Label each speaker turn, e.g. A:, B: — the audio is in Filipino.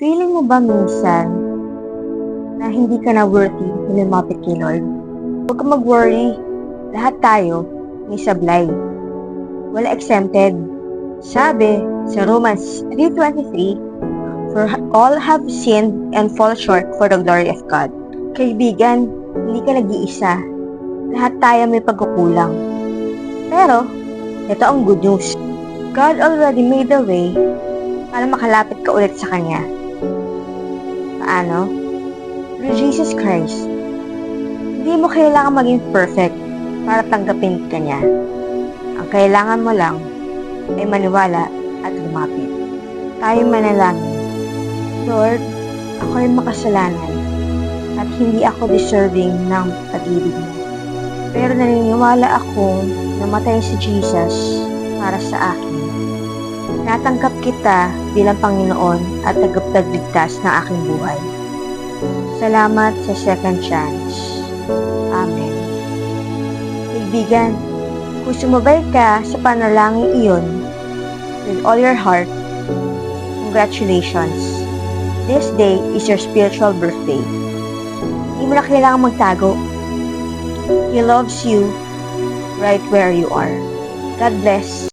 A: Feeling mo ba minsan na hindi ka na worthy na lumapit kay Lord? Huwag ka mag-worry. Lahat tayo may sablay. Wala exempted. Sabi sa Romans 3.23, For all have sinned and fall short for the glory of God. Kaibigan, hindi ka nag-iisa. Lahat tayo may pagkukulang. Pero, ito ang good news. God already made the way para makalapit ka ulit sa Kanya. Paano? Through Jesus Christ. Hindi mo kailangan maging perfect para tanggapin ka niya. Ang kailangan mo lang ay maniwala at lumapit. Tayo manalangin. Lord, ako ay makasalanan at hindi ako deserving ng pag-ibig mo. Pero naniniwala akong namatay si Jesus para sa akin. Natanggap kita bilang Panginoon at tagapagligtas ng aking buhay. Salamat sa second chance. Amen. Kaibigan, kung sumabay ka sa panalangin iyon with all your heart, congratulations. This day is your spiritual birthday. Hindi mo na kailangang magtago. He loves you right where you are. God bless.